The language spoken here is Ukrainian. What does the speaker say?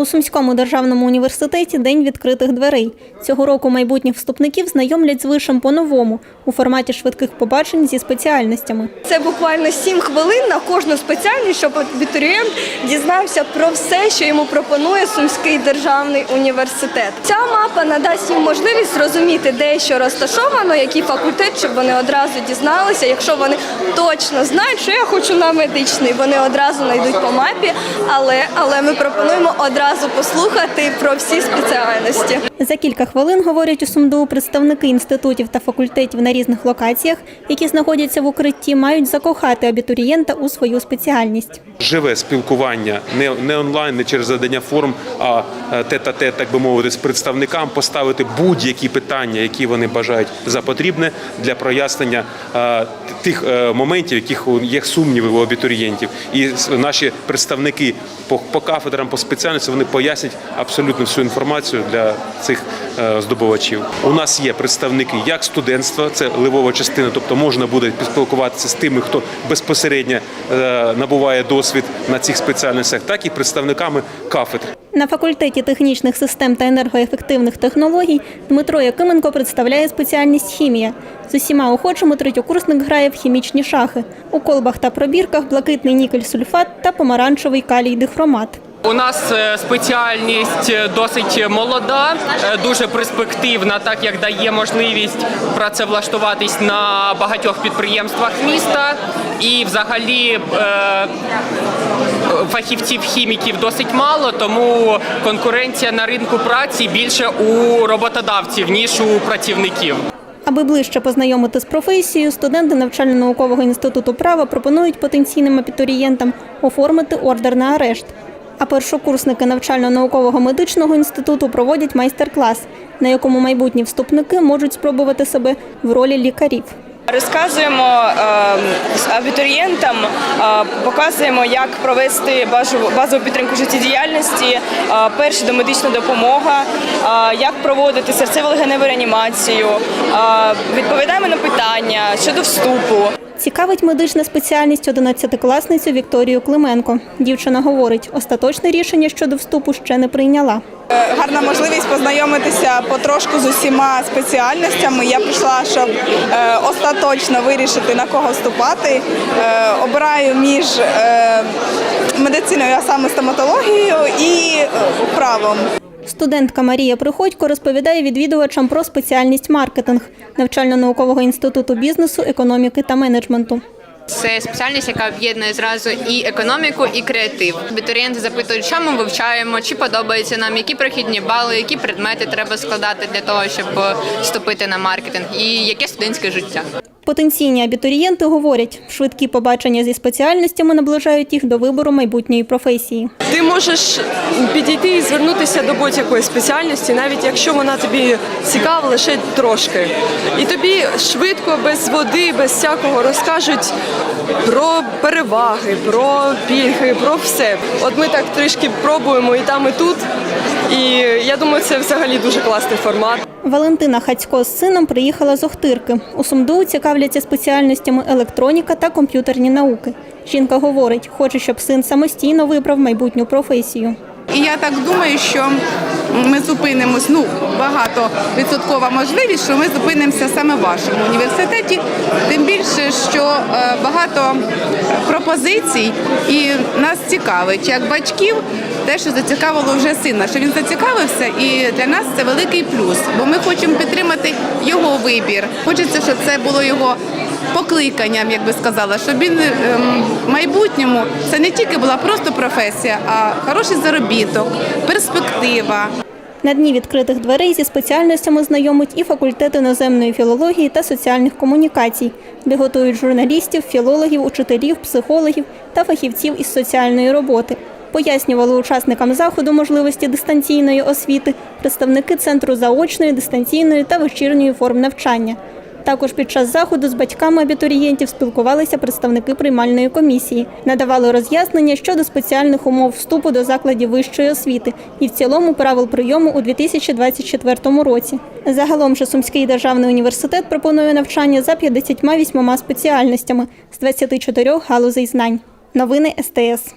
У Сумському державному університеті день відкритих дверей. Цього року майбутніх вступників знайомлять з вишем по-новому у форматі швидких побачень зі спеціальностями. Це буквально 7 хвилин на кожну спеціальність, щоб абітурієнт дізнався про все, що йому пропонує Сумський державний університет. Ця мапа надасть їм можливість зрозуміти, де що розташовано, який факультет, щоб вони одразу дізналися. Якщо вони точно знають, що я хочу на медичний, вони одразу знайдуть по мапі, але, але ми пропонуємо одразу послухати про всі спеціальності. За кілька хвилин, говорять у СумДУ, представники інститутів та факультетів на різних локаціях, які знаходяться в укритті, мають закохати абітурієнта у свою спеціальність. живе спілкування не, не онлайн, не через задання форм, а е, тет-а-тет, так би мовити, з представникам, поставити будь-які питання, які вони бажають за потрібне для прояснення е, тих е, моментів, яких є сумніви у абітурієнтів. І наші представники по, по кафедрам, по спеціальності, вони пояснять абсолютно всю інформацію для цих е, здобувачів. У нас є представники як студентства, це ливова частина, тобто можна буде поспілкуватися з тими, хто безпосередньо е, набуває досвід на цих спеціальностях, так і представниками кафедр. На факультеті технічних систем та енергоефективних технологій Дмитро Якименко представляє спеціальність хімія. З усіма охочими третьокурсник грає в хімічні шахи. У колбах та пробірках блакитний нікель-сульфат та помаранчевий калій-дихромат. У нас е, спеціальність е, досить молода, е, дуже перспективна, так як дає можливість працевлаштуватись на багатьох підприємствах міста. І взагалі фахівців хіміків досить мало, тому конкуренція на ринку праці більше у роботодавців ніж у працівників. Аби ближче познайомити з професією, студенти навчально-наукового інституту права пропонують потенційним абітурієнтам оформити ордер на арешт. А першокурсники навчально-наукового медичного інституту проводять майстер-клас, на якому майбутні вступники можуть спробувати себе в ролі лікарів. Розказуємо е, абітурієнтам, е, показуємо, як провести базову, підтримку життєдіяльності, е, перша домедична допомога, е, як проводити серцево-легеневу реанімацію, відповідаємо на питання щодо вступу. Цікавить медична спеціальність 11-класницю Вікторію Клименко. Дівчина говорить, остаточне рішення щодо вступу ще не прийняла. Е, гарна можливість познайомитися потрошку з усіма спеціальностями. Я прийшла, щоб е, остаточно вирішити на кого вступати. Е, обираю між медициною, а саме стоматологією і правом. Студентка Марія Приходько розповідає відвідувачам про спеціальність маркетинг навчально-наукового інституту бізнесу, економіки та менеджменту. Це спеціальність, яка об'єднує зразу і економіку, і креатив. Абітурієнти запитують, що ми вивчаємо, чи подобається нам, які прохідні бали, які предмети треба складати для того, щоб вступити на маркетинг, і яке студентське життя. Потенційні абітурієнти говорять, швидкі побачення зі спеціальностями наближають їх до вибору майбутньої професії. Ти можеш підійти і звернутися до будь-якої спеціальності, навіть якщо вона тобі цікава лише трошки. І тобі швидко, без води, без всякого розкажуть про переваги, про пільги, про все. От ми так трішки пробуємо і там, і тут. І я думаю, це взагалі дуже класний формат. Валентина Хацько з сином приїхала з Охтирки. У СумДУ цікавляться спеціальностями електроніка та комп'ютерні науки. Жінка говорить, хоче, щоб син самостійно вибрав майбутню професію. І я так думаю, що ми зупинимось. Ну багато відсоткова можливість, що ми зупинимося саме в вашому університеті. Тим більше, що е, багато пропозицій і нас цікавить як батьків. Те, що зацікавило вже сина, що він зацікавився, і для нас це великий плюс, бо ми хочемо підтримати його вибір. Хочеться, щоб це було його покликанням, як би сказала, щоб він ем, в майбутньому це не тільки була просто професія, а хороший заробіток, перспектива. На дні відкритих дверей зі спеціальностями знайомить і факультет іноземної філології та соціальних комунікацій, де готують журналістів, філологів, учителів, психологів та фахівців із соціальної роботи. Пояснювали учасникам заходу можливості дистанційної освіти представники центру заочної, дистанційної та вечірньої форм навчання. Також під час заходу з батьками абітурієнтів спілкувалися представники приймальної комісії, надавали роз'яснення щодо спеціальних умов вступу до закладів вищої освіти і в цілому правил прийому у 2024 році. Загалом же Сумський державний університет пропонує навчання за 58 спеціальностями з 24 галузей знань. Новини СТС.